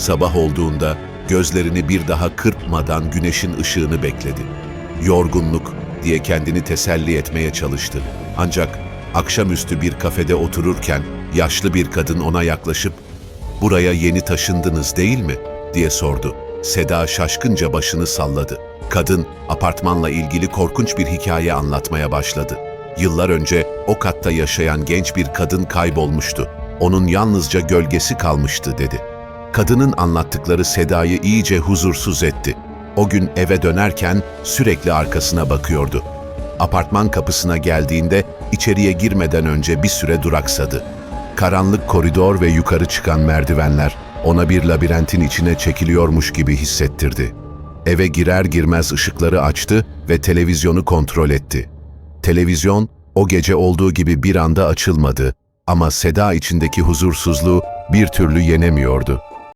Sabah olduğunda gözlerini bir daha kırpmadan güneşin ışığını bekledi. Yorgunluk diye kendini teselli etmeye çalıştı. Ancak akşamüstü bir kafede otururken yaşlı bir kadın ona yaklaşıp "Buraya yeni taşındınız değil mi?" diye sordu. Seda şaşkınca başını salladı. Kadın apartmanla ilgili korkunç bir hikaye anlatmaya başladı. Yıllar önce o katta yaşayan genç bir kadın kaybolmuştu. Onun yalnızca gölgesi kalmıştı dedi. Kadının anlattıkları Seda'yı iyice huzursuz etti. O gün eve dönerken sürekli arkasına bakıyordu. Apartman kapısına geldiğinde içeriye girmeden önce bir süre duraksadı. Karanlık koridor ve yukarı çıkan merdivenler ona bir labirentin içine çekiliyormuş gibi hissettirdi. Eve girer girmez ışıkları açtı ve televizyonu kontrol etti. Televizyon o gece olduğu gibi bir anda açılmadı ama Seda içindeki huzursuzluğu bir türlü yenemiyordu.